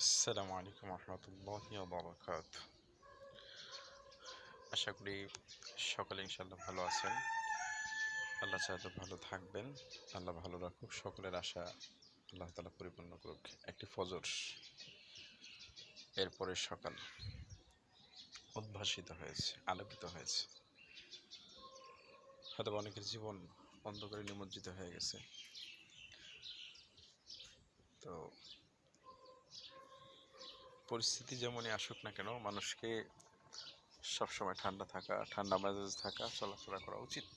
আসসালামু আলাইকুম রহমতুল্লাহ বরকাত আশা করি সকলে ইনশাল্লাহ ভালো আছেন। আল্লাহ চাইলে ভালো থাকবেন। আল্লাহ ভালো রাখুক। সকলের আশা আল্লাহ তালা পরিপূর্ণ করুক। একটি ফজর এরপরে সকাল উদ্ভাসিত হয়েছে, আলোকিত হয়েছে। হয়তো অনেকের জীবন অন্ধকারে নিমজ্জিত হয়ে গেছে। তো পরিস্থিতি যেমনই আসুক না কেন, মানুষকে সবসময় ঠান্ডা থাকা, ঠান্ডা মেজাজ থাকা, চলাফেরা করা উচিত।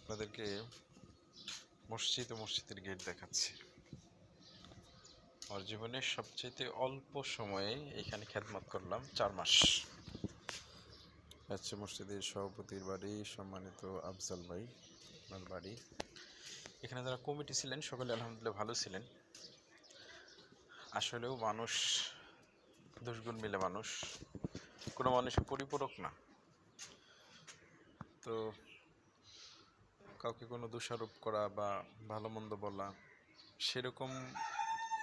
আপনাদেরকে মসজিদ ও মসজিদের গেট দেখাচ্ছি। আমার জীবনের সবচেয়ে অল্প সময়ে এখানে খেদমত করলাম চার মাস। হচ্ছে মসজিদের সভাপতির বাড়ি সম্মানিত আফজাল ভাই। আপনার বাড়ি? এখানে যারা কমিটি ছিলেন, সকলে আলহামদুলিল্লাহ ভালো ছিলেন। আসলেও মানুষ দুষ্গুণ মিলে মানুষ। কোনো মানুষ পরিপূরক না। তো কাউকে কোনো দোষারোপ করা বা ভালো মন্দ বলা, সেরকম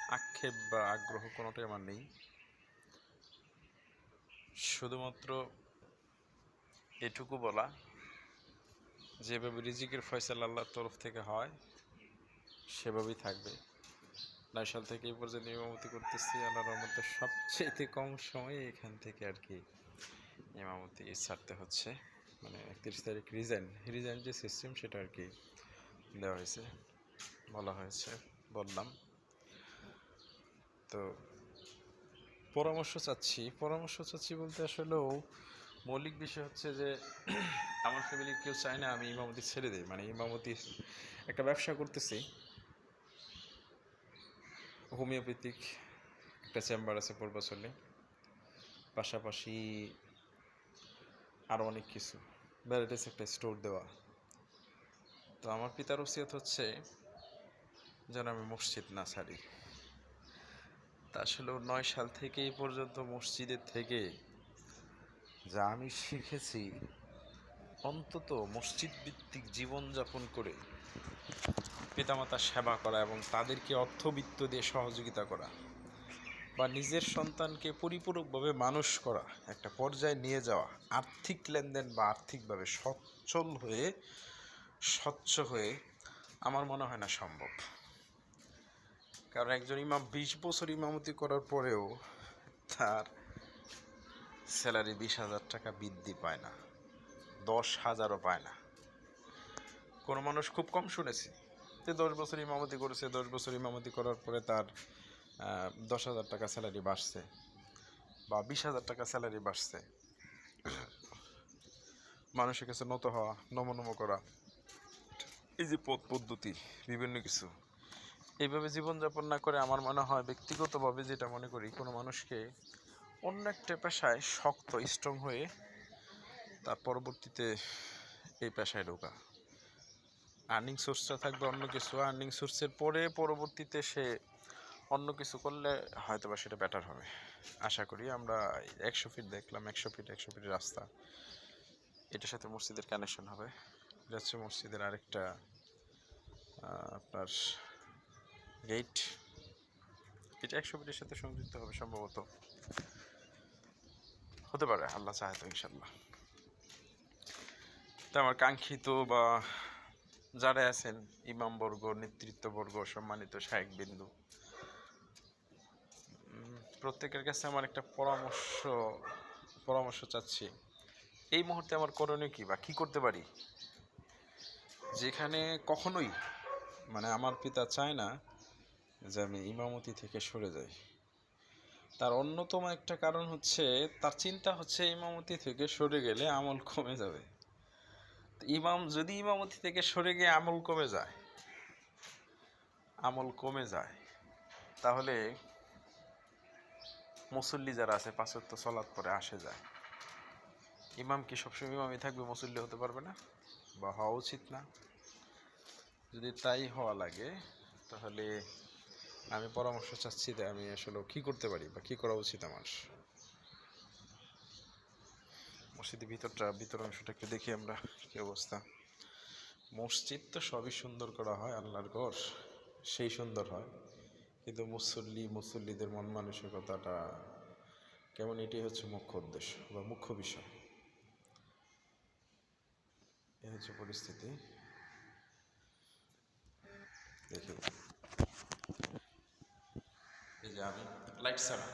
আক্ষেপ বা আগ্রহ কোনোটাই আমার নেই। শুধুমাত্র এটুকু বলা যেভাবে রিজিকের ফয়সাল আল্লাহর তরফ থেকে হয়, সেভাবেই থাকবে। নয় সাল থেকে এই পর্যন্ত ইমামতি করতেছি, আল্লাহর রহমতে সবচেয়ে কম সময়ে এখান থেকে আর কি ইমামতি ছাড়তে হচ্ছে। মানে একত্রিশ তারিখ রিজাইন রিজাইন যে সিস্টেম সেটা আর কি দেওয়া হয়েছে, বলা হয়েছে, বললাম। তো পরামর্শ চাচ্ছি পরামর্শ চাচ্ছি বলতে আসলেও মৌলিক বিষয় হচ্ছে যে, আমার ফ্যামিলির কেউ চায় না আমি ইমামতি ছেড়ে দিই। মানে ইমামতি একটা ব্যবসা করতেছি। হোমিওপ্যাথিক একটা চেম্বার আছে পূর্বাচলে। পাশাপাশি আরও অনেক কিছু। ভ্যারাইটিস একটা স্টোর দেওয়া। তো আমার পিতার ওসিয়ত হচ্ছে যেন আমি মসজিদ না ছাড়ি। তা আসলে নয় সাল থেকে এই পর্যন্ত মসজিদের থেকে যা আমি শিখেছি অন্তত মসজিদ ভিত্তিক জীবনযাপন করে পিতামাতার সেবা করা এবং তাদেরকে অর্থবিত্ত দিয়ে সহযোগিতা করা বা নিজের সন্তানকে পরিপূরকভাবে মানুষ করা, একটা পর্যায়ে নিয়ে যাওয়া, আর্থিক লেনদেন বা আর্থিকভাবে সচ্ছল হয়ে, স্বচ্ছ হয়ে আমার মনে হয় না সম্ভব। কারণ একজন ইমাম বিশ বছর ইমামতি করার পরেও তার স্যালারি বিশ হাজার টাকা বৃদ্ধি পায় না, দশ হাজারও পায় না। কোনো মানুষ খুব কম শুনেছি যে দশ বছর ইমামতি করেছে, দশ বছর ইমামতি করার পরে তার দশ হাজার টাকা স্যালারি বাড়ছে বা বিশ হাজার টাকা স্যালারি বাড়ছে। মানুষের কাছে নত হওয়া, নমনম করা, এই যে পথ পদ্ধতি, বিভিন্ন কিছু, এইভাবে জীবনযাপন না করে আমার মনে হয় ব্যক্তিগতভাবে যেটা মনে করি, কোনো মানুষকে অন্য একটা পেশায় শক্ত স্ট্রং হয়ে তার পরবর্তীতে এই পেশায় ঢোকা। আর্নিং সোর্সটা থাকবে অন্য কিছু। আর্নিং সোর্সের পরে পরবর্তীতে সে অন্য কিছু করলে হয়তো বা সেটা বেটার হবে। আশা করি আমরা একশো ফিট দেখলাম, একশো ফিট একশো ফিট রাস্তা। এটার সাথে মসজিদের কানেকশন হবে। এটা হচ্ছে মসজিদের আরেকটা আপনার গেট এটা একশো ফিটের সাথে সংযুক্ত হবে সম্ভবত। হতে পারে, আল্লাহ চাহে তো ইনশাল্লাহ তা আমার কাঙ্ক্ষিত বা যারা আছেন ইমামবর্গ নেতৃত্ববর্গ, সম্মানিত বিন্দু প্রত্যেকের কাছে আমার একটা পরামর্শ পরামর্শ চাচ্ছি। এই মুহূর্তে আমার করণীয় কি বা কি করতে পারি? যেখানে কখনোই মানে আমার পিতা চায় না যে আমি ইমামতি থেকে সরে যাই। তার অন্যতম একটা কারণ হচ্ছে, তার চিন্তা হচ্ছে ইমামতি থেকে সরে গেলে আমল কমে যাবে। ইমাম, যদি ইমামতি থেকে সরে গিয়ে আমল কমে যায়, আমল কমে যায়, তাহলে মুসল্লি যারা আছে পাঁচত্ব সলাৎ পরে আসে যায়। ইমাম কি সবসময় ইমামই থাকবে, মুসল্লি হতে পারবে না? বা হওয়া উচিত না। যদি তাই হওয়া লাগে, তাহলে আমি পরামর্শ চাচ্ছি যে আমি আসলে কি করতে পারি বা কি করা উচিত আমার। মসজিদের ভিতরটা, ভিতর অংশটা একটু দেখি আমরা কি অবস্থা। মসজিদ তো সবই সুন্দর করা হয়, আল্লাহর ঘর সেই সুন্দর হয়। কিন্তু মুসল্লি, মুসল্লিদের মন মানসিকতাটা কেমন এটাই হচ্ছে মুখ্য উদ্দেশ্য বা মুখ্য বিষয়। এই হচ্ছে পরিস্থিতি। দেখি। যে আমি লাইট ছাড়া